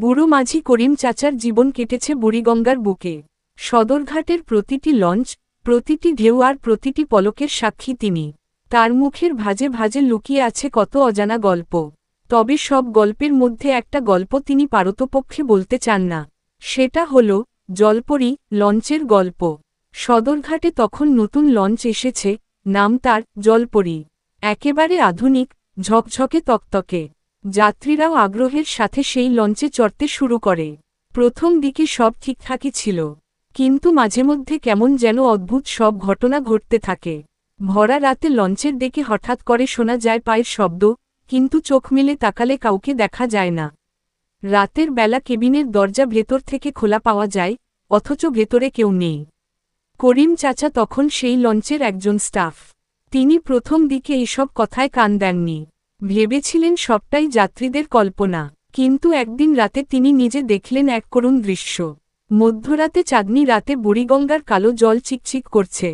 বুড়ো মাঝি করিম চাচার জীবন কেটেছে বুড়িগঙ্গার বুকে। সদরঘাটের প্রতিটি লঞ্চ, প্রতিটি ঢেউ আর প্রতিটি পলকের সাক্ষী তিনি। তার মুখের ভাজে ভাজে লুকিয়ে আছে কত অজানা গল্প। তবে সব গল্পের মধ্যে একটা গল্প তিনি পারতপক্ষে বলতে চান না। সেটা হল, জলপরি লঞ্চের গল্প। সদরঘাটে তখন নতুন লঞ্চ এসেছে, নাম তার জলপরি। একেবারে আধুনিক, ঝকঝকে তকতকে। যাত্রীরাও আগ্রহের সাথে সেই লঞ্চে চড়তে শুরু করে। প্রথম দিকে সব ঠিকঠাকই ছিল। কিন্তু মাঝে মধ্যে কেমন যেন অদ্ভুত সব ঘটনা ঘটতে থাকে। ভরা রাতে লঞ্চের ডেকে হঠাৎ করে শোনা যায় পায়ের শব্দ, কিন্তু চোখ মেলে তাকালে কাউকে দেখা যায় না। রাতের বেলা কেবিনের দরজা ভেতর থেকে খোলা পাওয়া যায়, অথচ ভেতরে কেউ নেই। করিম চাচা তখন সেই লঞ্চের একজন স্টাফ। তিনি প্রথম দিকে এসব কথায় কান দেননি। ভেবেছিলেন সবটাই যাত্রীদের কল্পনা, কিন্তু একদিন রাতে তিনি নিজে দেখলেন এক করুণ দৃশ্য। মধ্যরাতে চাঁদনি রাতে বুড়িগঙ্গার কালো জল চিকচিক করছে।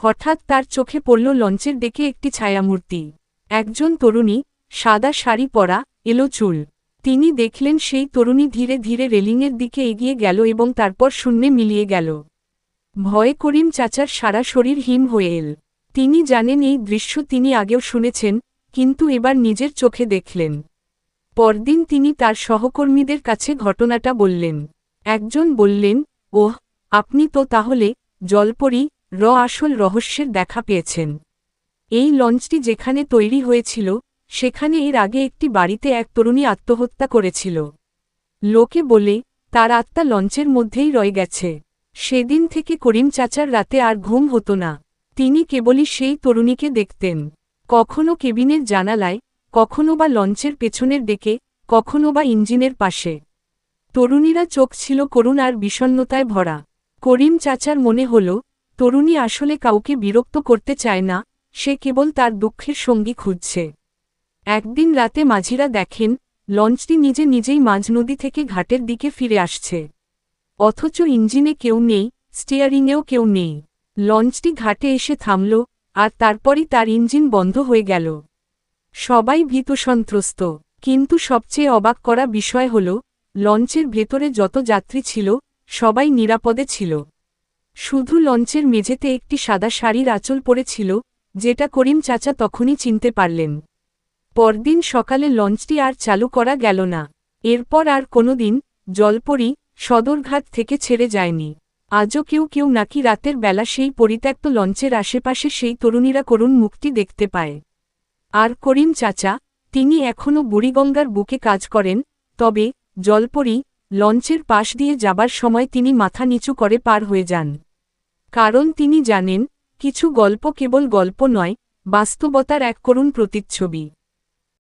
হঠাৎ তার চোখে পড়ল লঞ্চের ডেকে একটি ছায়ামূর্তি। একজন তরুণী, সাদা শাড়ি পরা, এলো চুল। তিনি দেখলেন সেই তরুণী ধীরে ধীরে রেলিংয়ের দিকে এগিয়ে গেল এবং তারপর শূন্যে মিলিয়ে গেল। ভয়ে করিম চাচার সারা শরীর হিম হয়ে এল। তিনি জানেন এই দৃশ্য তিনি আগেও শুনেছেন কিন্তু এবার নিজের চোখে দেখলেন। পরদিন তিনি তার সহকর্মীদের কাছে ঘটনাটা বললেন। একজন বললেন, ওহ, আপনি তো তাহলে জলপরি র আসল রহস্যের দেখা পেয়েছেন। এই লঞ্চটি যেখানে তৈরি হয়েছিল, সেখানে এর আগে একটি বাড়িতে এক তরুণী আত্মহত্যা করেছিল। লোকে বলে, তার আত্মা লঞ্চের মধ্যেই রয়ে গেছে। সেদিন থেকে করিম চাচার রাতে আর ঘুম হতো না। তিনি কেবলই সেই তরুণীকে দেখতেন। কখনো কেবিনের জানালায়, কখনো বা লঞ্চের পেছনের ডেকে কখনো বা ইঞ্জিনের পাশে। তরুণীরা চোখ ছিল করুণ আর বিষণ্নতায় ভরা। করিম চাচার মনে হল, তরুণী আসলে কাউকে বিরক্ত করতে চায় না, সে কেবল তার দুঃখের সঙ্গী খুঁজছে। একদিন রাতে মাঝিরা দেখেন, লঞ্চটি নিজে নিজেই মাঝ নদী থেকে ঘাটের দিকে ফিরে আসছে। অথচ ইঞ্জিনে কেউ নেই, স্টিয়ারিংয়েও কেউ নেই। লঞ্চটি ঘাটে এসে থামল আর তারপরই তার ইঞ্জিন বন্ধ হয়ে গেল। সবাই ভীত সন্ত্রস্ত। কিন্তু সবচেয়ে অবাক করা বিষয় হল, লঞ্চের ভেতরে যত যাত্রী ছিল, সবাই নিরাপদে ছিল। শুধু লঞ্চের মেঝেতে একটি সাদা শাড়ির আঁচল পড়েছিল, যেটা করিম চাচা তখনই চিনতে পারলেন। পরদিন সকালে লঞ্চটি আর চালু করা গেল না। এরপর আর কোনোদিন জলপরি সদরঘাট থেকে ছেড়ে যায়নি। আজও কেউ কেউ নাকি রাতের বেলা সেই পরিত্যক্ত লঞ্চের আশেপাশে সেই তরুণীরা করুণ মুক্তি দেখতে পায়। আর করিম চাচা, তিনি এখনও বুড়িগঙ্গার বুকে কাজ করেন, তবে জলপরি লঞ্চের পাশ দিয়ে যাবার সময় তিনি মাথা নিচু করে পার হয়ে যান। কারণ তিনি জানেন, কিছু গল্প কেবল গল্প নয়, বাস্তবতার এক করুণ প্রতিচ্ছবি।